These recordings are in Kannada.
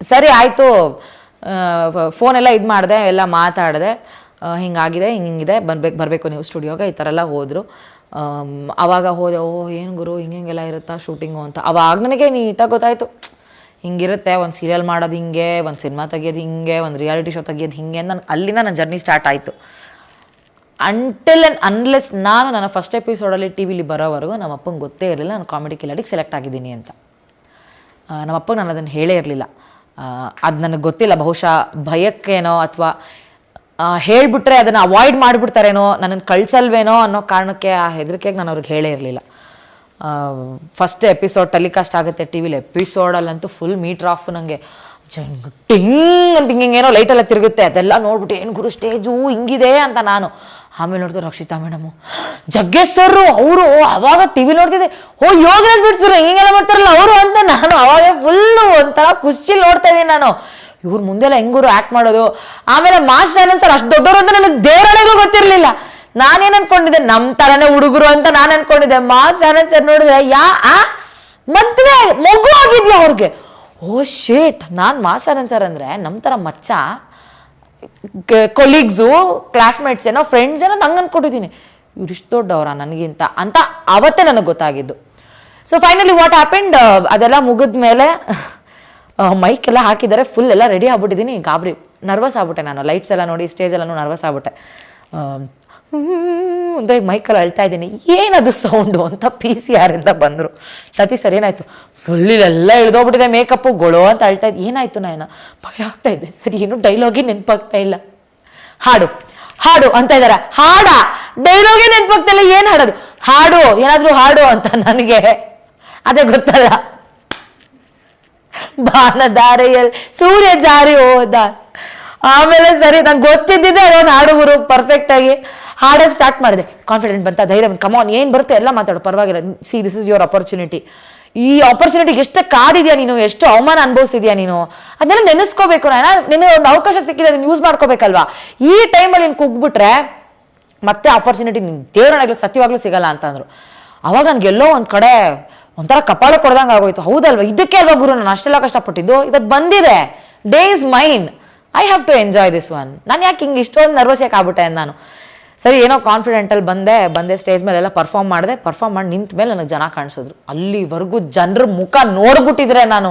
ಸರಿ, ಆಯಿತು. ಫೋನೆಲ್ಲ ಇದು ಮಾಡಿದೆ, ಎಲ್ಲ ಮಾತಾಡಿದೆ. ಹಿಂಗಾಗಿದೆ, ಹಿಂಗಿದೆ, ಬರ್ಬೇಕು, ಬರಬೇಕು ನೀವು ಸ್ಟುಡಿಯೋಗೆ, ಈ ಥರ ಎಲ್ಲ ಹೋದರು. ಆವಾಗ ಹೋದೆ, ಓ, ಏನು ಗುರು, ಹಿಂಗೆ ಹಿಂಗೆಲ್ಲ ಇರುತ್ತಾ ಶೂಟಿಂಗು ಅಂತ. ಅವಾಗ ನನಗೆ ನೀಟಾಗಿ ಗೊತ್ತಾಯಿತು. ಹಿಂಗಿರುತ್ತೆ, ಒಂದು ಸೀರಿಯಲ್ ಮಾಡೋದು ಹಿಂಗೆ, ಒಂದು ಸಿನಿಮಾ ತೆಗಿಯೋದು ಹಿಂಗೆ, ಒಂದು ರಿಯಾಲಿಟಿ ಶೋ ತೆಗಿಯೋದು ಹಿಂಗೆ ನನ್, ಅಲ್ಲಿಂದ ನನ್ನ ಜರ್ನಿ ಸ್ಟಾರ್ಟ್ ಆಯಿತು. ಅಂಟಿಲ್ ಆ್ಯಂಡ್ ಅನ್ಲೆಸ್ ನಾನು ನನ್ನ ಫಸ್ಟ್ ಎಪಿಸೋಡಲ್ಲಿ ಟಿ ವಿಲಿ ಬರೋವರೆಗೂ ನಮ್ಮ ಅಪ್ಪಂಗೆ ಗೊತ್ತೇ ಇರಲಿಲ್ಲ, ನಾನು ಕಾಮಿಡಿ ಕಿಲಾಡಿಗೆ ಸೆಲೆಕ್ಟ್ ಆಗಿದ್ದೀನಿ ಅಂತ. ನಮ್ಮ ಅಪ್ಪಗೆ ನಾನು ಅದನ್ನು ಹೇಳೇ ಇರಲಿಲ್ಲ. ಅದು ನನಗೆ ಗೊತ್ತಿಲ್ಲ, ಬಹುಶಃ ಭಯಕ್ಕೇನೋ ಅಥವಾ ಹೇಳಿಬಿಟ್ರೆ ಅದನ್ನು ಅವಾಯ್ಡ್ ಮಾಡಿಬಿಡ್ತಾರೇನೋ ನನ್ನನ್ನು ಕಳ್ಸಲ್ವೇನೋ ಅನ್ನೋ ಕಾರಣಕ್ಕೆ ಆ ಹೆದರಿಕೆಗೆ ನಾನು ಅವ್ರಿಗೆ ಹೇಳೇ ಇರಲಿಲ್ಲ. ಫಸ್ಟ್ ಎಪಿಸೋಡ್ ಟೆಲಿಕಾಸ್ಟ್ ಆಗುತ್ತೆ ಟಿ ವಿಲಿ ಎಪಿಸೋಡಲ್ಲಂತೂ ಫುಲ್ ಮೀಟ್ರ್ ಆಫ್ ನನಗೆ ಟಿಂಗ್ ಅಂತ ಹಿಂಗೆ ಲೈಟೆಲ್ಲ ತಿರುಗುತ್ತೆ, ಅದೆಲ್ಲ ನೋಡ್ಬಿಟ್ಟು ಏನು ಗುರು ಸ್ಟೇಜು ಹಿಂಗಿದೆ ಅಂತ ನಾನು. ಆಮೇಲೆ ನೋಡ್ತಾರೆ ರಕ್ಷಿತಾ ಮೇಡಮು. ಜಗ್ಗೇಶ್ ಸರ್ ಅವರು ಅವಾಗ ಟಿ ವಿ ನೋಡ್ತಿದ್ದೆ. ಓ, ಯೋಗರಾಜ್ ಬಿಡ್ಸರು, ಹಿಂಗೆಲ್ಲ ಮಾಡ್ತಾರಲ್ಲ ಅವರು ಅಂತ ನಾನು ಅವಾಗ ಫುಲ್ಲು ಒಂಥರ ಖುಷಿಲಿ ನೋಡ್ತಾ ಇದ್ದೀನಿ ನಾನು. ಇವ್ರ ಮುಂದೆಲ್ಲ ಹೆಂಗೂರು ಆ್ಯಕ್ಟ್ ಮಾಡೋದು. ಆಮೇಲೆ ಮಾಸ್ಟರ್ ಆನಂದ್ ಸರ್ ಅಷ್ಟು ದೊಡ್ಡವರು ಅಂತ ನನಗೆ ದೇವರನೆಗೂ ಗೊತ್ತಿರಲಿಲ್ಲ. ನಾನೇನು ಅನ್ಕೊಂಡಿದ್ದೆ? ನಮ್ಮ ಥರನೇ ಹುಡುಗರು ಅಂತ ನಾನು ಅನ್ಕೊಂಡಿದ್ದೆ. ಮಾಸ್ಟರ್ ಆನಂದ್ ಸರ್ ನೋಡಿದ್ರೆ, ಯಾ, ಆ, ಮದುವೆ ಮಗು ಆಗಿದ್ಯಾ ಅವ್ರಿಗೆ? ಓ ಶೇಟ್ ನಾನು ಮಾಸ್ಟರ್ ಆನಂದ್ ಸರ್ ಅಂದರೆ ನಮ್ಮ ಥರ ಮಚ್ಚ? ಕೊಲೀಗ್ಸು ಕ್ಲಾಸ್ಮೇಟ್ಸ್ ಏನೋ ಫ್ರೆಂಡ್ಸ್ ಏನೋ ನಂಗೆ ಅನ್ಕೊಂಡಿದ್ದೀನಿ ಇವ್ರು ಇಷ್ಟು ದೊಡ್ಡವರ ನನಗಿಂತ ಅಂತ ಅವತ್ತೇ ನನಗೆ ಗೊತ್ತಾಗಿದ್ದು. ಸೊ ಫೈನಲಿ ವಾಟ್ ಹ್ಯಾಪೆಂಡ್ ಅದೆಲ್ಲ ಮುಗಿದ ಮೇಲೆ ಮೈಕ್ ಎಲ್ಲ ಹಾಕಿದ್ದಾರೆ ಫುಲ್ ಎಲ್ಲ ರೆಡಿ ಆಗ್ಬಿಟ್ಟಿದ್ದೀನಿ ಗಾಬರಿ ನರ್ವಸ್ ಆಗ್ಬಿಟ್ಟೆ ನಾನು. ಲೈಟ್ಸ್ ಎಲ್ಲ ನೋಡಿ ಸ್ಟೇಜ್ ಎಲ್ಲನೂ ನರ್ವಸ್ ಆಗ್ಬಿಟ್ಟೆ. ಅಂದರೆ ಮೈಕಲ್ಲಿ ಅಳ್ತಾ ಇದ್ದೀನಿ. ಏನದು ಸೌಂಡು ಅಂತ ಪಿ ಸಿ ಆರಿಂದ ಬಂದರು. ಸತಿ ಸರ್ ಏನಾಯಿತು? ಫುಲ್ಲಿಲೆಲ್ಲ ಇಳಿದೋಗ್ಬಿಟ್ಟಿದೆ ಮೇಕಪ್ಪು ಗೊಳೋ ಅಂತ ಅಳ್ತಾ ಇದ್ದೆ ಏನಾಯಿತು ನಾನು ಭಯ ಆಗ್ತಾ ಇದೆ. ಸರಿ, ಏನು ಡೈಲಾಗೇ ನೆನಪಾಗ್ತಾ ಇಲ್ಲ. ಹಾಡು. ಹಾಡು ಅಂತ ಇದ್ದಾರೆ ಹಾಡ! ಡೈಲಾಗೇ ನೆನಪಾಗ್ತಾ ಇಲ್ಲ. ಏನು ಹಾಡೋದು? ಹಾಡು. ಏನಾದರೂ ಹಾಡು ಅಂತ ನನಗೆ. ಅದೇ ಗೊತ್ತಲ್ಲ. ಬಾನದಾರೆಯಲ್ಲಿ ಸೂರ್ಯ ಜಾರಿ ಹೋದ. ಆಮೇಲೆ ಸರಿ, ನಂಗೆ ಗೊತ್ತಿದ್ದಿದ್ದೆ ಅದೊಂದು ಹಾಡು ಗುರು ಪರ್ಫೆಕ್ಟ್ ಆಗಿ. ಹಾಡೋಕೆ ಸ್ಟಾರ್ಟ್ ಮಾಡಿದೆ. ಕಾನ್ಫಿಡೆಂಟ್ ಬಂತ ಧೈರ್ಯ ಕಮಾನ್ ಏನು ಬರುತ್ತೆ ಎಲ್ಲ ಮಾತಾಡು. ಪರವಾಗಿಲ್ಲ. See this is your opportunity ಈ ಆಪರ್ಚುನಿಟಿಗೆ ಎಷ್ಟು ಕಾದಿದ್ಯಾ ನೀನು, ಎಷ್ಟು ಅವಮಾನ ಅನುಭವಿಸಿದ್ಯಾ ನೀನು ಅದನ್ನೆಲ್ಲ ನೆನೆಸ್ಕೋಬೇಕು ನಾನು ನಿನ್ನ ಒಂದು ಅವಕಾಶ ಸಿಕ್ಕಿದೆ, ಅದನ್ನ ಯೂಸ್ ಮಾಡ್ಕೋಬೇಕಲ್ವಾ? ಈ ಟೈಮಲ್ಲಿ ನೀನು ಕುಗ್ಬಿಟ್ರೆ ಮತ್ತೆ ಆಪರ್ಚುನಿಟಿ ನಿನ್ನ ದೇವರನಾಗ್ಲೂ ಸತ್ಯವಾಗ್ಲೂ ಸಿಗಲ್ಲ ಅಂತಂದ್ರು. ಅವಾಗ ನನ್ಗೆಲ್ಲೋ ಒಂದು ಕಡೆ ಒಂಥರ ಕಪಾಳ ಕೊಡ್ದಂಗೆ ಆಗೋಯ್ತು. ಹೌದಲ್ವಾ? ಇದಕ್ಕೆ ಅಲ್ವಾ ಗುರು, ನಾನು ಅಷ್ಟೆಲ್ಲ ಕಷ್ಟಪಟ್ಟಿದ್ದು? ಇವತ್ತು ಬಂದಿದೆ. Day is mine I have to enjoy this one ನಾನು ಯಾಕೆ ಹಿಂಗೆ ಇಷ್ಟೊಂದು ನರ್ವಸ್ ಯಾಕೆ ಆಗ್ಬಿಟ್ಟೆ ನಾನು. ಸರಿ, ಏನೋ ಕಾನ್ಫಿಡೆಂಟಲ್ಲಿ ಬಂದೆ ಬಂದೆ ಸ್ಟೇಜ್ ಮೇಲೆಲ್ಲ ಪರ್ಫಾರ್ಮ್ ಮಾಡಿದೆ. ಪರ್ಫಾರ್ಮ್ ಮಾಡಿ ನಿಂತ ಮೇಲೆ ನನಗೆ ಜನ ಕಾಣಿಸಿದ್ರು. ಅಲ್ಲಿವರೆಗೂ ಜನರ ಮುಖ ನೋಡ್ಬಿಟ್ಟಿದ್ರೆ ನಾನು.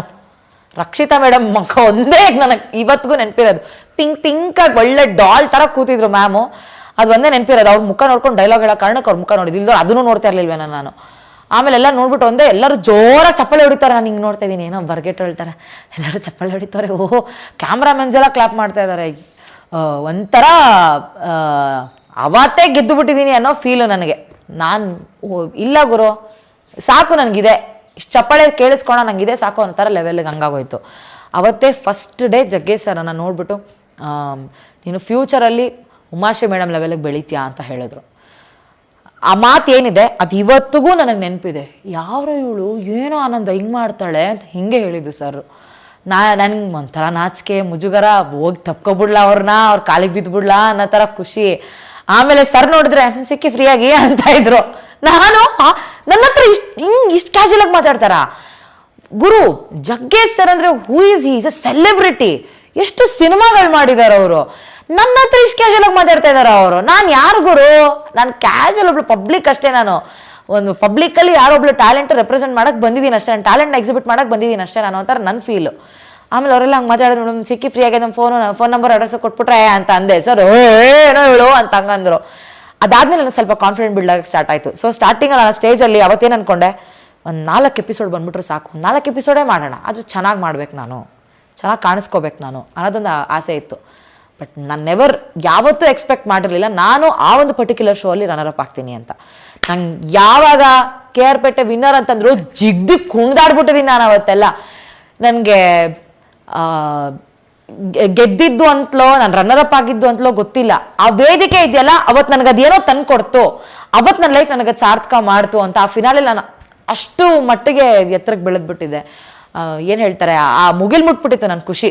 ರಕ್ಷಿತಾ ಮೇಡಮ್ ಮುಖ ಒಂದೇ ನನಗೆ ಇವತ್ತಿಗೂ ನೆನಪಿರೋದು. ಪಿಂಕ್ ಪಿಂಕಾಗಿ ಒಳ್ಳೆ ಡಾಲ್ ಥರ ಕೂತಿದ್ರು ಮ್ಯಾಮು ಅದು ಒಂದೇ ನೆನಪಿರೋದು. ಅವ್ರ ಮುಖ ನೋಡ್ಕೊಂಡು ಡೈಲಾಗ್ ಹೇಳೋ ಕಾರಣಕ್ಕೆ ಅವ್ರ ಮುಖ ನೋಡಿದ್ದು. ಇಲ್ದೋ ಅದನ್ನು ನೋಡ್ತಾ ಇರಲಿಲ್ವೇನೋ ನಾನು. ಆಮೇಲೆ ಎಲ್ಲ ನೋಡ್ಬಿಟ್ಟು ಒಂದೇ, ಎಲ್ಲರೂ ಜೋರಾಗಿ ಚಪ್ಪಳೆ ಹೊಡಿತಾರೆ. ನಾನು ಹಿಂಗೆ ನೋಡ್ತಾ ಇದ್ದೀನಿ ಏನೋ ಬರ್ಗೆಟ್ ಹೇಳ್ತಾರೆ. ಎಲ್ಲರೂ ಚಪ್ಪಳೆ ಹೊಡಿತಾರೆ. ಓಹೋ ಕ್ಯಾಮ್ರಾಮನ್ಸ್ ಎಲ್ಲ ಕ್ಲಾಪ್ ಮಾಡ್ತಾ ಇದ್ದಾರೆ ಒಂಥರ ಅವತ್ತೇ ಗೆದ್ದು ಬಿಟ್ಟಿದ್ದೀನಿ ಅನ್ನೋ ಫೀಲು ನನಗೆ. ನಾನು ಇಲ್ಲ ಗುರು, ಸಾಕು ನನಗಿದೆ. ಚಪ್ಪಾಳೆ ಕೇಳಿಸ್ಕೊಳ ನನಗಿದೆ ಸಾಕು ಅನ್ನೋ ಥರ ಲೆವೆಲ್ಗೆ ಹಂಗಾಗೋಯ್ತು. ಅವತ್ತೇ ಫಸ್ಟ್ ಡೇ ಜಗ್ಗೇಶ್ ಸರನ್ನು ನೋಡ್ಬಿಟ್ಟು ನೀನು ಫ್ಯೂಚರಲ್ಲಿ ಉಮಾಶೆ ಮೇಡಮ್ ಲೆವೆಲ್ಗೆ ಬೆಳಿತೀಯಾ ಅಂತ ಹೇಳಿದ್ರು. ಆ ಮಾತು ಏನಿದೆ? ಅದು ಇವತ್ತಿಗೂ ನನಗೆ ನೆನಪಿದೆ. ಯಾರು ಇವಳು ಏನೋ ಆನಂದ, ಹಿಂಗೆ ಮಾಡ್ತಾಳೆ ಅಂತ ಹಿಂಗೆ ಹೇಳಿದ್ದು ಸರ್ ನಾ, ನನಗೆ ಒಂಥರ ನಾಚಿಕೆ, ಮುಜುಗರ, ಹೋಗಿ ತಪ್ಕೊಬಿಡ್ಲಾ ಅವ್ರನ್ನ ಅವ್ರ ಕಾಲಿಗೆ ಬಿದ್ದುಬಿಡ್ಲಾ ಅನ್ನೋ ಥರ ಖುಷಿ. ಆಮೇಲೆ ಸರ್ ನೋಡಿದ್ರೆ "ಹ್ಮ್, ಸಿಕ್ಕಿ ಫ್ರೀಯಾಗಿ ಅಂತ ಇದ್ರು. ನಾನು ನನ್ನ ಹತ್ರ ಇಷ್ಟು ಹಿಂಗೆ ಇಷ್ಟು ಕ್ಯಾಶುಯಲ್ ಆಗಿ ಮಾತಾಡ್ತಾರ? ಗುರು ಜಗ್ಗೇಶ್ ಸರ್ ಅಂದ್ರೆ who is is a celebrity ಎಷ್ಟು ಸಿನಿಮಾಗಳು ಮಾಡಿದ್ದಾರೆ ಅವರು. ನನ್ನ ಹತ್ರ ಇಷ್ಟು ಕ್ಯಾಶುವಲ್ ಆಗಿ ಮಾತಾಡ್ತಾ ಇದ್ದಾರೆ ಅವರು. ನಾನು ಯಾರು ಗುರು? ನಾನು ಕ್ಯಾಶುವಲ್ ಒಬ್ಳು ಪಬ್ಲಿಕ್ ಅಷ್ಟೇ ನಾನು. ಒಂದು ಪಬ್ಲಿಕ್ಕಲ್ಲಿ ಯಾರೊಬ್ಳು ಟ್ಯಾಲೆಂಟ್ ರೆಪ್ರೆಸೆಂಟ್ ಮಾಡಕ್ಕೆ ಬಂದಿದ್ದೀನಿ ಅಷ್ಟೇ. ನಾನು ಟ್ಯಾಲೆಂಟ್ನ ಎಕ್ಸಿಬಿಟ್ ಮಾಡಕ್ಕೆ ಬಂದಿದ್ದೀನಿ ಅಷ್ಟೇ ನಾನು. ಒಂಥರ ನನ್ನ ಫೀಲು ಆಮೇಲೆ ಅವರೆಲ್ಲ ಹಂಗೆ ಮಾತಾಡಿದ್ರು ಮೇಡಮ್ ಸಿಕ್ಕಿ ಫ್ರೀಯಾಗಿ ನಮ್ಮ ಫೋನು ಫೋನ್ ನಂಬರ್ ಅಡ್ರೆಸ್ ಕೊಟ್ಬಿಟ್ರೆ ಅಂತ ಅಂದೆ. ಸರ್ ಏನೋ ಹೇಳು ಅಂತ ಹಂಗಂದ್ರು ಅದಾದ್ಮೇಲೆ ನನಗೆ ಸ್ವಲ್ಪ ಕಾನ್ಫಿಡೆಂಟ್ ಬಿಲ್ಡ್ ಆಗಿ ಸ್ಟಾರ್ಟ್ ಆಯಿತು. ಸೊ ಸ್ಟಾರ್ಟಿಂಗಲ್ಲಿ ನಾನು ಸ್ಟೇಜಲ್ಲಿ ಅವತ್ತೇನು ಅನ್ಕೊಂಡೆ, ಒಂದು ನಾಲ್ಕು ಎಪಿಸೋಡ್ ಬಂದ್ಬಿಟ್ರೆ ಸಾಕು. ನಾಲ್ಕು ಎಪಿಸೋಡೇ ಮಾಡೋಣ. ಅದು ಚೆನ್ನಾಗಿ ಮಾಡ್ಬೇಕು ನಾನು. ಚೆನ್ನಾಗಿ ಕಾಣಿಸ್ಕೋಬೇಕು ನಾನು ಅನ್ನೋದೊಂದು ಆಸೆ ಇತ್ತು. ಬಟ್ ನಾನು ನೆವರ್ ಯಾವತ್ತೂ ಎಕ್ಸ್ಪೆಕ್ಟ್ ಮಾಡಿರಲಿಲ್ಲ. ನಾನು ಆ ಒಂದು ಪರ್ಟಿಕ್ಯುಲರ್ ಶೋ ಅಲ್ಲಿ ರನ್ನರ್ ಅಪ್ ಆಗ್ತೀನಿ ಅಂತ. ನಂಗೆ ಯಾವಾಗ ಕೆ ಆರ್ ಪೇಟೆ ವಿನ್ನರ್ ಅಂತಂದ್ರು ಜಿಗ್ದು ಕುಣ್ದಾಡ್ಬಿಟ್ಟಿದ್ದೀನಿ ನಾನು ಅವತ್ತೆಲ್ಲ. ನನಗೆ ಗೆದ್ದಿದ್ದು ಅಂತಲೋ, ನಾನು ರನ್ನರ್ ಅಪ್ ಆಗಿದ್ದು ಅಂತಲೋ ಗೊತ್ತಿಲ್ಲ. ಆ ವೇದಿಕೆ ಇದೆಯಲ್ಲ ಅವತ್ತು ನನಗೆ ಅದೇನೋ ತಂದು ಕೊಡ್ತು ಅವತ್ತು ನನ್ನ ಲೈಫ್ ನನಗೆ ಸಾರ್ಥಕ ಮಾಡ್ತು ಅಂತ ಆ ಫಿನಾಲೆ ನಾನು ಅಷ್ಟು ಮಟ್ಟಿಗೆ ಎತ್ತರಕ್ಕೆ ಬೆಳೆದ್ಬಿಟ್ಟಿದ್ದೆ. ಏನು ಹೇಳ್ತಾರೆ, ಆ ಮುಗಿಲ್ ಮುಟ್ಬಿಟ್ಟಿತ್ತು ನನ್ನ ಖುಷಿ.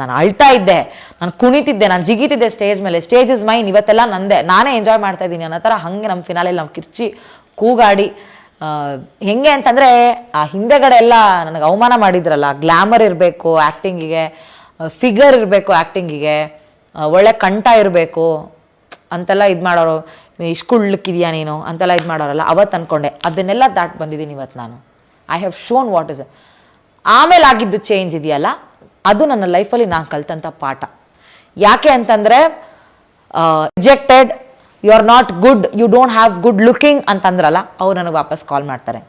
ನಾನು ಅಳ್ತಾ ಇದ್ದೆ, ನಾನು ಕುಣಿತಿದ್ದೆ, ನಾನು ಜಿಗಿತಿದ್ದೆ ಸ್ಟೇಜ್ ಮೇಲೆ. ಸ್ಟೇಜ್ ಇಸ್ ಮೈನ್ ಇವತ್ತೆಲ್ಲ ನಂದೆ. ನಾನೇ ಎಂಜಾಯ್ ಮಾಡ್ತಾ ಇದ್ದೀನಿ ಅನ್ನೋ ಥರ ಹಾಗೆ ನಮ್ಮ ಫಿನಾಲೆಲ್ಲಿ ನಾವು ಕಿರ್ಚಿ ಕೂಗಾಡಿ ಹೆಂಗೆ ಅಂತಂದರೆ ಆ ಹಿಂದೆಗಡೆ ಎಲ್ಲ ನನಗೆ ಅವಮಾನ ಮಾಡಿದ್ರಲ್ಲ ಗ್ಲ್ಯಾಮರ್ ಇರಬೇಕು ಆ್ಯಕ್ಟಿಂಗಿಗೆ ಫಿಗರ್ ಇರಬೇಕು ಆ್ಯಕ್ಟಿಂಗಿಗೆ ಒಳ್ಳೆ ಕಂಠ ಇರಬೇಕು, ಅಂತೆಲ್ಲ ಇದು ಮಾಡೋರು ಇಷ್ಟು ಕುಳ್ಳಕ್ಕಿದೆಯಾ ನೀನು, ಅಂತೆಲ್ಲ ಇದು ಮಾಡೋರಲ್ಲ ಅವತ್ತು ಅಂದ್ಕೊಂಡೆ ಅದನ್ನೆಲ್ಲ ದಾಟ್ ಬಂದಿದ್ದೀನಿ ಇವತ್ತು ನಾನು. I have shown what is ಆಮೇಲೆ ಆಗಿದ್ದು ಚೇಂಜ್ ಇದೆಯಲ್ಲ, ಅದು ನನ್ನ ಲೈಫಲ್ಲಿ ನಾನು ಕಲ್ತಂಥ ಪಾಠ. ಯಾಕೆ ಅಂತಂದರೆ rejected you are not good you don't have good looking ಅಂತಂದ್ರಲ್ಲ, ಅವ್ರು ನನಗೆ ವಾಪಸ್ ಕಾಲ್ ಮಾಡ್ತಾರೆ.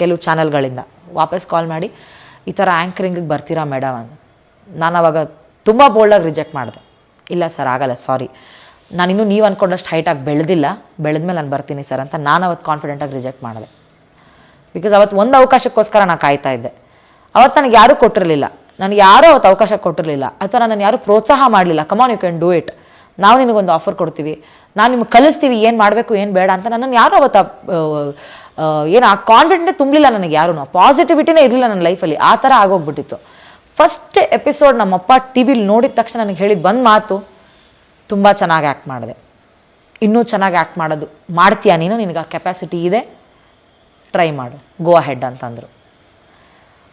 ಕೆಲವು ಚಾನಲ್ಗಳಿಂದ ವಾಪಸ್ ಕಾಲ್ ಮಾಡಿ, ಈ ಥರ ಆ್ಯಂಕರಿಂಗಿಗೆ ಬರ್ತೀರಾ ಮೇಡಮ್ ಅಂತ ನಾನು ಅವಾಗ ತುಂಬ ಬೋಲ್ಡಾಗಿ ರಿಜೆಕ್ಟ್ ಮಾಡಿದೆ. ಇಲ್ಲ ಸರ್ ಆಗಲ್ಲ ಸಾರಿ ನಾನಿನ್ನೂ ನೀವು ಅಂದ್ಕೊಂಡಷ್ಟು ಹೈಟಾಗಿ ಬೆಳೆದಿಲ್ಲ, ಬೆಳೆದ್ಮೇಲೆ ನಾನು ಬರ್ತೀನಿ ಸರ್ ಅಂತ ನಾನು ಅವತ್ತು ಕಾನ್ಫಿಡೆಂಟಾಗಿ ರಿಜೆಕ್ಟ್ ಮಾಡಿದೆ. ಬಿಕಾಸ್ ಅವತ್ತು ಒಂದು ಅವಕಾಶಕ್ಕೋಸ್ಕರ ನಾನು ಕಾಯ್ತಾ ಇದ್ದೆ. ಅವತ್ತು ನನಗೆ ಯಾರೂ ಕೊಟ್ಟಿರಲಿಲ್ಲ. ನನಗೆ ಯಾರೂ ಅವತ್ತು ಅವಕಾಶ ಕೊಟ್ಟಿರಲಿಲ್ಲ. ಅಥವಾ ನಾನು ಯಾರೂ ಪ್ರೋತ್ಸಾಹ ಮಾಡಲಿಲ್ಲ. Come on you can do it ನಾವು ನಿನಗೊಂದು ಆಫರ್ ಕೊಡ್ತೀವಿ. ನಾವು ನಿಮ್ಗೆ ಕಲಿಸ್ತೀವಿ, ಏನು ಮಾಡಬೇಕು, ಏನು ಬೇಡ ಅಂತ ನನ್ನನ್ನು ಯಾರು ಅವತ್ತು ಏನು ಆ ಕಾನ್ಫಿಡೆಂಟೇ ತುಂಬಲಿಲ್ಲ ನನಗೆ ಯಾರೂ ಪಾಸಿಟಿವಿಟಿನೇ ಇರಲಿಲ್ಲ ನನ್ನ ಲೈಫಲ್ಲಿ ಆ ಥರ ಆಗೋಗ್ಬಿಟ್ಟಿತ್ತು. ಫಸ್ಟ್ ಎಪಿಸೋಡ್ ನಮ್ಮಪ್ಪ ಟಿ ವಿಲಿ ನೋಡಿದ ತಕ್ಷಣ ನನಗೆ ಹೇಳಿದ ಒಂದು ಮಾತು, ತುಂಬ ಚೆನ್ನಾಗಿ ಆ್ಯಕ್ಟ್ ಮಾಡಿದೆ. ಇನ್ನೂ ಚೆನ್ನಾಗಿ ಆ್ಯಕ್ಟ್ ಮಾಡೋದು. ಮಾಡ್ತೀಯಾ ನೀನು? ನಿನಗೆ ಆ ಕೆಪಾಸಿಟಿ ಇದೆ. ಟ್ರೈ ಮಾಡು. ಗೋ ಅಹೆಡ್ ಅಂತಂದರು.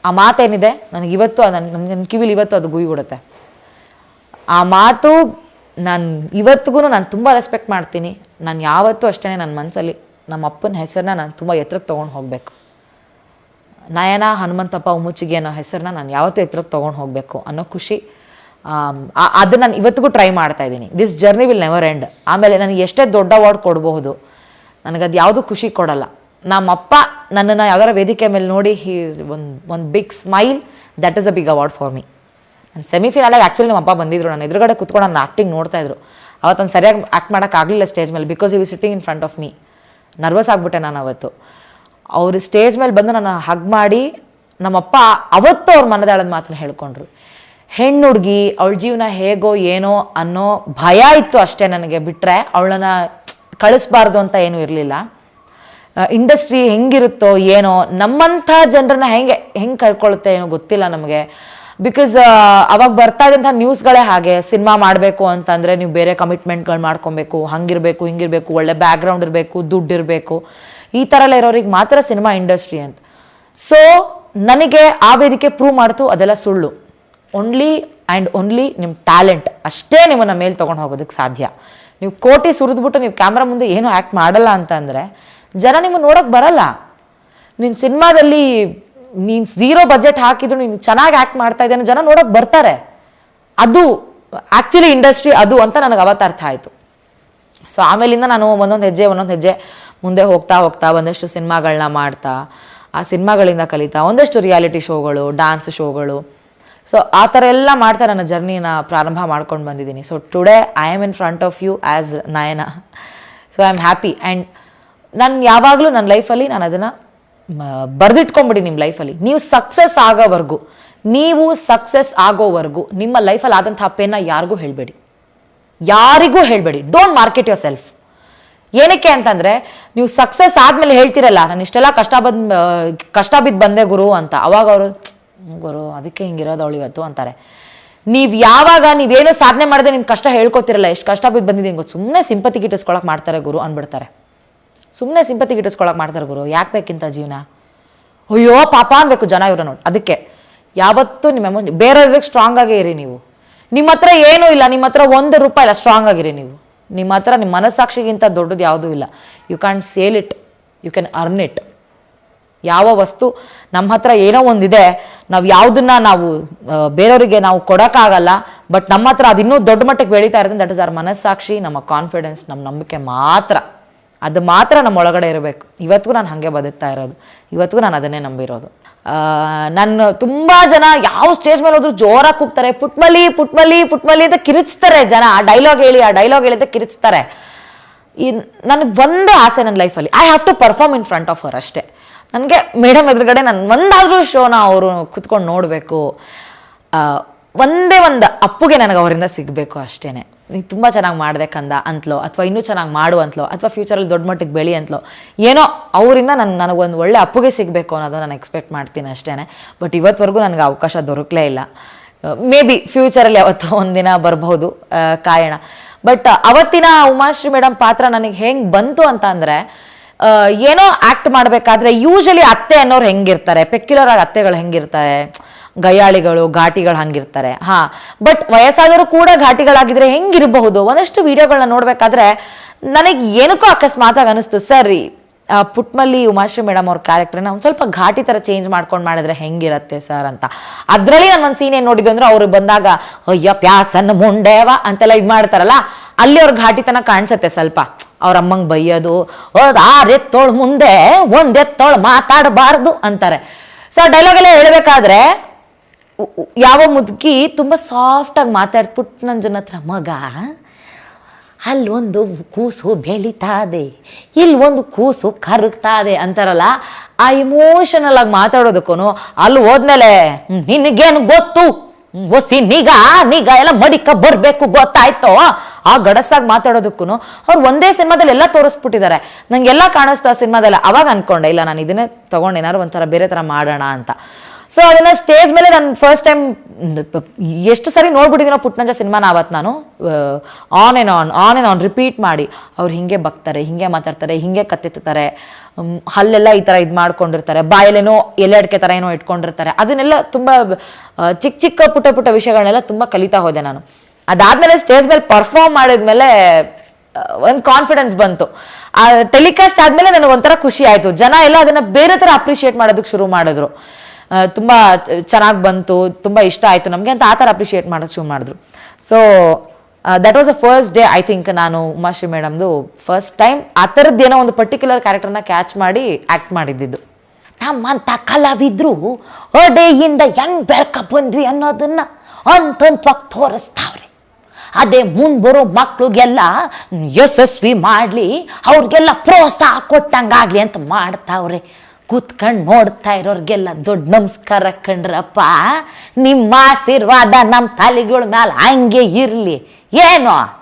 ಆ ಮಾತೇನಿದೆ? ನನಗೆ ಇವತ್ತು ನನ್ನ ನನ್ನ ಕಿವಿಲಿ ಇವತ್ತು ಅದು ಗುಯ್ಬಿಡುತ್ತೆ. ಆ ಮಾತು ನಾನು ಇವತ್ತಿಗೂ ನಾನು ತುಂಬ ರೆಸ್ಪೆಕ್ಟ್ ಮಾಡ್ತೀನಿ. ನಾನು ಯಾವತ್ತೂ ಅಷ್ಟೇ ನನ್ನ ಮನಸ್ಸಲ್ಲಿ ನಮ್ಮ ಅಪ್ಪನ ಹೆಸರನ್ನ ನಾನು ತುಂಬ ಎತ್ತರಕ್ಕೆ ತೊಗೊಂಡು ಹೋಗಬೇಕು. ನಯನ ಹನುಮಂತಪ್ಪ ಉಮುಚಿಗೆ ಅನ್ನೋ ಹೆಸರನ್ನ ನಾನು ಯಾವತ್ತೂ ಎತ್ತರಕ್ಕೆ ತೊಗೊಂಡು ಹೋಗಬೇಕು ಅನ್ನೋ ಖುಷಿ. ಅದನ್ನು ನಾನು ಇವತ್ತಿಗೂ ಟ್ರೈ ಮಾಡ್ತಾ ಇದ್ದೀನಿ. This journey will never end ಆಮೇಲೆ ನನಗೆ ಎಷ್ಟೇ ದೊಡ್ಡ ಅವಾರ್ಡ್ ಕೊಡಬಹುದು ನನಗದು ಯಾವುದು ಖುಷಿ ಕೊಡಲ್ಲ. ನಮ್ಮಪ್ಪ ನನ್ನನ್ನು ಯಾವ್ದಾರ ವೇದಿಕೆ ಮೇಲೆ ನೋಡಿ ಹೀ ಒಂದು ಒಂದು big smile that is a big award for me ಸೆಮಿಫಿನಾಲಾಗಿ actually ನಮ್ಮ ಅಪ್ಪ ಬಂದಿದ್ರು. ನಾನು ಎದುರುಗಡೆ ಕುತ್ಕೊಂಡು ನಾನು ಆ್ಯಕ್ಟಿಂಗ್ ನೋಡ್ತಾ ಇದ್ರು. ನಾನು ಸರಿಯಾಗಿ ಆ್ಯಕ್ಟ್ ಮಾಡೋಕ್ಕಾಗಲಿಲ್ಲ ಸ್ಟೇಜ್ ಮೇಲೆ because you we sitting in front of me nervous ಆಗಿಬಿಟ್ಟೆ ನಾನು ಅವತ್ತು. ಅವರು ಸ್ಟೇಜ್ ಮೇಲೆ ಬಂದು ನನ್ನ ಹಗ್ ಮಾಡಿ ನಮ್ಮಪ್ಪ ಅವತ್ತು ಅವ್ರ ಮನದಾಳದ ಮಾತನ್ನ ಹೇಳ್ಕೊಂಡ್ರು. ಹೆಣ್ಣು ಹುಡುಗಿ, ಅವಳ ಜೀವನ ಹೇಗೋ ಏನೋ ಅನ್ನೋ ಭಯ ಇತ್ತು ಅಷ್ಟೇ ನನಗೆ. ಬಿಟ್ಟರೆ ಅವಳನ್ನ ಕಳಿಸ್ಬಾರ್ದು ಅಂತ ಏನೂ ಇರಲಿಲ್ಲ. ಇಂಡಸ್ಟ್ರಿ ಹೆಂಗಿರುತ್ತೋ ಏನೋ ನಮ್ಮಂಥ ಜನರನ್ನ ಹೆಂಗೆ ಹೆಂಗೆ ಕರ್ಕೊಳ್ಳುತ್ತೆ ಏನೋ ಗೊತ್ತಿಲ್ಲ ನಮಗೆ. ಬಿಕಾಸ್ ಅವಾಗ ಬರ್ತಾ ಇದ್ದಂಥ ನ್ಯೂಸ್ಗಳೇ ಹಾಗೆ ಸಿನಿಮಾ ಮಾಡಬೇಕು ಅಂತಂದರೆ ನೀವು ಬೇರೆ ಕಮಿಟ್ಮೆಂಟ್ಗಳು ಮಾಡ್ಕೊಬೇಕು, ಹಂಗಿರಬೇಕು, ಹಿಂಗಿರಬೇಕು, ಒಳ್ಳೆ ಬ್ಯಾಕ್ಗ್ರೌಂಡ್ ಇರಬೇಕು, ದುಡ್ಡು ಇರಬೇಕು. ಈ ಥರ ಎಲ್ಲ ಇರೋರಿಗೆ ಮಾತ್ರ ಸಿನಿಮಾ ಇಂಡಸ್ಟ್ರಿ ಅಂತ. ಸೊ ನನಗೆ ಆ ವೇದಿಕೆ ಪ್ರೂವ್ ಮಾಡ್ತು, ಅದೆಲ್ಲ ಸುಳ್ಳು. ಓನ್ಲಿ ಆ್ಯಂಡ್ ಓನ್ಲಿ ನಿಮ್ಮ ಟ್ಯಾಲೆಂಟ್ ಅಷ್ಟೇ ನಿಮ್ಮನ್ನು ಮೇಲೆ ತೊಗೊಂಡು ಹೋಗೋದಕ್ಕೆ ಸಾಧ್ಯ. ನೀವು ಕೋಟಿ ಸುರಿದ್ಬಿಟ್ಟು ನೀವು ಕ್ಯಾಮ್ರಾ ಮುಂದೆ ಏನೂ ಆ್ಯಕ್ಟ್ ಮಾಡಲ್ಲ ಅಂತಂದರೆ, ಜನ ನಿಮ್ಮನ್ನು ನೋಡೋಕೆ ಬರಲ್ಲ. ನಿನ್ನ ಸಿನಿಮಾದಲ್ಲಿ ನೀನು ಝೀರೋ ಬಜೆಟ್ ಹಾಕಿದ್ರು ನೀನು ಚೆನ್ನಾಗಿ ಆ್ಯಕ್ಟ್ ಮಾಡ್ತಾ ಇದ್ದೇನೆ, ಜನ ನೋಡೋಕೆ ಬರ್ತಾರೆ. ಅದು ಆ್ಯಕ್ಚುಲಿ ಇಂಡಸ್ಟ್ರಿ ಅದು ಅಂತ ನನಗೆ ಅವತ್ತು ಅರ್ಥ ಆಯಿತು. ಸೊ ಆಮೇಲಿಂದ ನಾನು ಒಂದೊಂದು ಹೆಜ್ಜೆ ಒಂದೊಂದು ಹೆಜ್ಜೆ ಮುಂದೆ ಹೋಗ್ತಾ ಹೋಗ್ತಾ ಒಂದಷ್ಟು ಸಿನಿಮಾಗಳನ್ನ ಮಾಡ್ತಾ, ಆ ಸಿನಿಮಾಗಳಿಂದ ಕಲಿತಾ, ಒಂದಷ್ಟು ರಿಯಾಲಿಟಿ ಶೋಗಳು ಡ್ಯಾನ್ಸ್ ಶೋಗಳು. ಸೊ ಆ ಥರ ಎಲ್ಲ ಮಾಡ್ತಾ ನನ್ನ ಜರ್ನಿನ ಪ್ರಾರಂಭ ಮಾಡ್ಕೊಂಡು ಬಂದಿದ್ದೀನಿ. So today I am in front of you as Nayana. So I am happy and ನಾನು ಯಾವಾಗಲೂ ನನ್ನ ಲೈಫಲ್ಲಿ ನಾನು ಅದನ್ನು ಬರೆದಿಟ್ಕೊಂಬಿಡಿ ನಿಮ್ಮ ಲೈಫಲ್ಲಿ. ನೀವು ಸಕ್ಸಸ್ ಆಗೋವರೆಗೂ. ನೀವು ಸಕ್ಸಸ್ ಆಗೋವರೆಗೂ ನಿಮ್ಮ ಲೈಫಲ್ಲಿ ಆದಂಥ ಪೇನ ಯಾರಿಗೂ ಹೇಳಬೇಡಿ. ಯಾರಿಗೂ ಹೇಳಬೇಡಿ. ಡೋಂಟ್ ಮಾರ್ಕೆಟ್ ಯೋರ್ ಸೆಲ್ಫ್ ಏನಕ್ಕೆ ಅಂತಂದರೆ, ನೀವು ಸಕ್ಸಸ್ ಆದಮೇಲೆ ಹೇಳ್ತಿರಲ್ಲ, ನಾನು ಇಷ್ಟೆಲ್ಲ ಕಷ್ಟ ಬಂದ ಕಷ್ಟ ಬಿದ್ದು ಬಂದೆ ಗುರು ಅಂತ. ಅವಾಗ ಅವರು ಗುರು, ಅದಕ್ಕೆ ಹಿಂಗಿರೋದು ಅವಳು ಇವತ್ತು ಅಂತಾರೆ. ನೀವು ಯಾವಾಗ, ನೀವೇನೋ ಸಾಧನೆ ಮಾಡಿದ್ರೆ ನಿಮ್ಮ ಕಷ್ಟ ಹೇಳ್ಕೊತಿರಲ್ಲ, ಎಷ್ಟು ಕಷ್ಟ ಬಿದ್ದು ಬಂದಿದ್ದೀನಿ ಗೊತ್ತು ಸುಮ್ಮನೆ ಸಿಂಪತಿ ಗಿಟ್ಟಿಸ್ಕೊಳಕ್ಕೆ ಮಾಡ್ತಾರೆ ಗುರು ಅಂದ್ಬಿಡ್ತಾರೆ. ಸುಮ್ಮನೆ ಸಿಂಪತಿ ಗಿಟ್ಟಿಸ್ಕೊಳಕ್ ಮಾಡ್ತಾರೆ ಗುರು. ಯಾಕೆ ಬೇಕಿಂತ ಜೀವನ? ಅಯ್ಯೋ, ಪಾಪ ಅನ್ಬೇಕು ಜನ ಇವ್ರ ನೋಡಿ. ಅದಕ್ಕೆ ಯಾವತ್ತೂ ನಿಮ್ಮ ಎಮೋಷನ್ ಬೇರೆಯವ್ರಿಗೆ ಸ್ಟ್ರಾಂಗ್ ಆಗೇ ಇರಿ ನೀವು. ನಿಮ್ಮ ಹತ್ರ ಏನೂ ಇಲ್ಲ, ನಿಮ್ಮ ಹತ್ರ ಒಂದು ರೂಪಾಯಿ ಇಲ್ಲ ಸ್ಟ್ರಾಂಗ್ ಆಗಿರಿ ನೀವು. ನಿಮ್ಮ ಹತ್ರ ನಿಮ್ಮ ಮನಸ್ಸಾಕ್ಷಿಗಿಂತ ದೊಡ್ಡದು ಯಾವುದೂ ಇಲ್ಲ. You can sell it you can earn it ಯಾವ ವಸ್ತು ನಮ್ಮ ಹತ್ರ ಏನೋ ಒಂದಿದೆ, ನಾವು ಯಾವುದನ್ನ ನಾವು ಬೇರೆಯವರಿಗೆ ನಾವು ಕೊಡೋಕ್ಕಾಗಲ್ಲ ಬಟ್ ನಮ್ಮ ಹತ್ರ ಅದು ಇನ್ನೂ ದೊಡ್ಡ ಮಟ್ಟಕ್ಕೆ ಬೆಳೀತಾ ಇರೋದು ದಟ್ ಇಸ್ ಆರ್ ಮನಸ್ಸಾಕ್ಷಿ, ನಮ್ಮ ಕಾನ್ಫಿಡೆನ್ಸ್ ನಮ್ಮ ನಂಬಿಕೆ ಮಾತ್ರ. ಅದು ಮಾತ್ರ ನಮ್ಮ ಒಳಗಡೆ ಇರಬೇಕು. ಇವತ್ತಿಗೂ ನಾನು ಹಾಗೆ ಬದುಕ್ತಾ ಇರೋದು. ಇವತ್ತಿಗೂ ನಾನು ಅದನ್ನೇ ನಂಬಿರೋದು. ನನ್ನ ತುಂಬ ಜನ ಯಾವ ಸ್ಟೇಜ್ ಮೇಲೆ ಹೋದ್ರು ಜೋರಾಗಿ ಕೂಗ್ತಾರೆ ಪುಟ್ಮಲಿ ಪುಟ್ಮಲಿ ಪುಟ್ಮಲಿ ಅಂತ ಕಿರಿಚ್ತಾರೆ ಜನ. ಆ ಡೈಲಾಗ್ ಹೇಳಿ, ಆ ಡೈಲಾಗ್ ಹೇಳಿದ ಕಿರಿಚ್ತಾರೆ. ಈ ನನಗೆ ಒಂದು ಆಸೆ ನನ್ನ ಲೈಫಲ್ಲಿ I have to perform in front of our ಅಷ್ಟೇ. ನನಗೆ ಮೇಡಮ್ ಎದುರುಗಡೆ ನಾನು ಒಂದಾದರೂ ಶೋನ ಅವರು ಕುತ್ಕೊಂಡು ನೋಡಬೇಕು. ಒಂದೇ ಒಂದು ಅಪ್ಪುಗೆ ನನಗೆ ಅವರಿಂದ ಸಿಗಬೇಕು ಅಷ್ಟೇ ನೀನು ತುಂಬ ಚೆನ್ನಾಗಿ ಮಾಡಿದೆ ಕಂದ ಅಂತಲೋ, ಅಥವಾ ಇನ್ನೂ ಚೆನ್ನಾಗಿ ಮಾಡು ಅಂತಲೋ, ಅಥವಾ ಫ್ಯೂಚರಲ್ಲಿ ದೊಡ್ಡ ಮಟ್ಟಿಗೆ ಬೆಳಿ ಅಂತಲೋ, ಏನೋ ಅವರಿಂದ ನನ್ನ ನನಗೊಂದು ಒಳ್ಳೆ ಅಪ್ಪುಗೆ ಸಿಗಬೇಕು ಅನ್ನೋದು ನಾನು ಎಕ್ಸ್ಪೆಕ್ಟ್ ಮಾಡ್ತೀನಿ ಅಷ್ಟೇ ಬಟ್ ಇವತ್ತವರೆಗೂ ನನಗೆ ಅವಕಾಶ ದೊರಕಲೇ ಇಲ್ಲ. ಮೇ ಬಿ ಫ್ಯೂಚರಲ್ಲಿ ಅವತ್ತು ಒಂದಿನ ಬರಬಹುದು ಕಾಯೋಣ. ಬಟ್ ಅವತ್ತಿನ ಉಮಾಶ್ರೀ ಮೇಡಮ್ ಪಾತ್ರ ನನಗೆ ಹೆಂಗೆ ಬಂತು ಅಂತ ಅಂದರೆ ಏನೋ ಆ್ಯಕ್ಟ್ ಮಾಡಬೇಕಾದ್ರೆ ಯೂಶಲಿ ಅತ್ತೆ ಅನ್ನೋರು ಹೆಂಗಿರ್ತಾರೆ ಪೆಕ್ಯುಲರ್ ಆಗಿ ಅತ್ತೆಗಳು ಹೆಂಗಿರ್ತಾರೆ ಗಯ್ಯಾಳಿಗಳು ಘಾಟಿಗಳು ಹಂಗಿರ್ತಾರೆ. ಹಾ ಬಟ್ ವಯಸ್ಸಾದರೂ ಕೂಡ ಘಾಟಿಗಳಾಗಿದ್ರೆ ಹೆಂಗಿರಬಹುದು? ಒಂದಷ್ಟು ವಿಡಿಯೋಗಳನ್ನ ನೋಡ್ಬೇಕಾದ್ರೆ ನನಗೆ ಏನಕ್ಕೋ ಅಕಸ್ಮಾತಾಗಿ ಅನಿಸ್ತು. ಸರಿ ಪುಟ್ಮಲ್ಲಿ ಉಮಾಶ್ರೀ ಮೇಡಮ್ ಅವ್ರ ಕ್ಯಾರೆಕ್ಟರ್ನ ಒಂದು ಸ್ವಲ್ಪ ಘಾಟಿ ಥರ ಚೇಂಜ್ ಮಾಡ್ಕೊಂಡು ಮಾಡಿದ್ರೆ ಹೆಂಗಿರತ್ತೆ ಸರ್ ಅಂತ. ಅದರಲ್ಲಿ ನಾನು ಒಂದು ಸೀನ್ ಏನು ನೋಡಿದ್ದು ಅಂದ್ರೆ ಅವ್ರಿಗೆ ಬಂದಾಗ, ಅಯ್ಯ, ಪ್ಯಾಸನ್ನು ಮುಂಡೇವ ಅಂತೆಲ್ಲ ಇದು ಮಾಡ್ತಾರಲ್ಲ, ಅಲ್ಲಿ ಅವ್ರ ಘಾಟಿತನ ಕಾಣಿಸುತ್ತೆ ಸ್ವಲ್ಪ. ಅವ್ರ ಅಮ್ಮಂಗೆ ಬೈಯೋದು ಹೋದ್ ಆರ್ ಎತ್ತೋಳು ಮುಂದೆ, ಒಂದ್ ಎತ್ತೋಳು ಮಾತಾಡಬಾರ್ದು ಅಂತಾರೆ. ಸೊ ಡೈಲಾಗ್ ಎಲ್ಲ ಹೇಳ್ಬೇಕಾದ್ರೆ ಯಾವ ಮುದುಕಿ ತುಂಬ ಸಾಫ್ಟಾಗಿ ಮಾತಾಡ್ಬಿಟ್ಟು ನನ್ನ ಜನ ಹತ್ರ ಮಗ ಅಲ್ಲೊಂದು ಕೂಸು ಬೆಳೀತಾದೆ ಒಂದು ಕೂಸು ಕರಗ್ತಾದೆ ಅಂತಾರಲ್ಲ ಆ ಇಮೋಷನಲ್ ಆಗಿ ಮಾತಾಡೋದಕ್ಕೂ ಅಲ್ಲಿ ಹೋದ್ಮೇಲೆ "ಹ್ಮ್, ನಿನಗೇನು ಗೊತ್ತು? ಒಸಿ ನಿಗ ನಿಗ ಎಲ್ಲ ಮಡಿಕ ಬರಬೇಕು ಗೊತ್ತಾಯ್ತೋ? ಆ ಗಡಸಾಗಿ ಮಾತಾಡೋದಕ್ಕೂ ಅವ್ರು ಒಂದೇ ಸಿನಿಮಾದಲ್ಲಿ ಎಲ್ಲ ತೋರಿಸ್ಬಿಟ್ಟಿದ್ದಾರೆ ನಂಗೆಲ್ಲ ಕಾಣಿಸ್ತಾ ಸಿನಿಮಾದಲ್ಲಿ. ಅವಾಗ ಅನ್ಕೊಂಡೆ ಇಲ್ಲ ನಾನು ಇದನ್ನೇ ತಗೊಂಡು ಒಂಥರ ಬೇರೆ ಥರ ಮಾಡೋಣ ಅಂತ. ಸೊ ಅದನ್ನ ಸ್ಟೇಜ್ ಮೇಲೆ ನಾನು ಫಸ್ಟ್ ಟೈಮ್ ಎಷ್ಟು ಸಾರಿ ನೋಡ್ಬಿಟ್ಟಿದ್ದೀನೋ ಪುಟ್ನಂಜ ಸಿನಿಮಾನ ಆವತ್ತು ನಾನು on and on on and on repeat ಮಾಡಿ. ಅವ್ರು ಹಿಂಗೆ ಬಗ್ತಾರೆ, ಹಿಂಗೆ ಮಾತಾಡ್ತಾರೆ, ಹಿಂಗೆ ಕತ್ತೆತ್ತಾರೆ ಹಲ್ಲೆಲ್ಲ ಈ ಥರ ಇದು ಮಾಡ್ಕೊಂಡಿರ್ತಾರೆ, ಬಾಯಲ್ಲೇನೋ ಎಲೆ ಅಡಿಕೆ ಥರ ಏನೋ ಇಟ್ಕೊಂಡಿರ್ತಾರೆ. ಅದನ್ನೆಲ್ಲ ತುಂಬ ಚಿಕ್ಕ ಚಿಕ್ಕ ಪುಟ್ಟ ಪುಟ್ಟ ವಿಷಯಗಳನ್ನೆಲ್ಲ ತುಂಬ ಕಲಿತಾ ಹೋದೆ ನಾನು. ಅದಾದಮೇಲೆ ಸ್ಟೇಜ್ ಮೇಲೆ ಪರ್ಫಾರ್ಮ್ ಮಾಡಿದ್ಮೇಲೆ ಒಂದು ಕಾನ್ಫಿಡೆನ್ಸ್ ಬಂತು. ಆ ಟೆಲಿಕಾಸ್ಟ್ ಆದಮೇಲೆ ನನಗೆ ಒಂಥರ ಖುಷಿ ಆಯಿತು. ಜನ ಎಲ್ಲ ಅದನ್ನು ಬೇರೆ ಥರ ಅಪ್ರಿಷಿಯೇಟ್ ಮಾಡೋದಕ್ಕೆ ಶುರು ಮಾಡಿದ್ರು. ತುಂಬಾ ಚೆನ್ನಾಗಿ ಬಂತು, ತುಂಬ ಇಷ್ಟ ಆಯಿತು. ನಮಗೆ ಅಂತ ಆ ಥರ ಅಪ್ರಿಷಿಯೇಟ್ ಮಾಡೋದು ಶುರು ಮಾಡಿದ್ರು. So that was a first day I think ನಾನು ಉಮಾಶ್ರೀ ಮೇಡಮ್ದು ಫಸ್ಟ್ ಟೈಮ್ ಆ ಥರದ್ದು ಏನೋ ಒಂದು ಪರ್ಟಿಕ್ಯುಲರ್ ಕ್ಯಾರೆಕ್ಟರ್ನ ಕ್ಯಾಚ್ ಮಾಡಿ ಆ್ಯಕ್ಟ್ ಮಾಡಿದ್ದಿದ್ದು. ನಮ್ಮಂತ ಕಲಾವಿದ್ರು ಡೇಯಿಂದ ಹೆಂಗ್ ಬೆಳಕ ಬಂದ್ವಿ ಅನ್ನೋದನ್ನ ಅಂತಂತವಾಗಿ ತೋರಿಸ್ತಾವ್ರಿ. ಅದೇ ಮುಂದೆ ಬರೋ ಮಕ್ಳಿಗೆಲ್ಲ ಯಶಸ್ವಿ ಮಾಡಲಿ, ಅವ್ರಿಗೆಲ್ಲ ಪ್ರೋತ್ಸಾಹ ಕೊಟ್ಟಂಗಾಗ್ಲಿ ಅಂತ ಮಾಡ್ತಾವ್ರೆ. ಕೂತ್ಕೊಂಡು ನೋಡ್ತಾ ಇರೋರಿಗೆಲ್ಲ ದೊಡ್ಡ ನಮಸ್ಕಾರ ಕಂಡ್ರಪ್ಪ. ನಿಮ್ಮ ಆಶೀರ್ವಾದ ನಮ್ಮ ತಲೆಗಳ ಮ್ಯಾಲ ಹಂಗೆ ಇರಲಿ. ಏನೋ?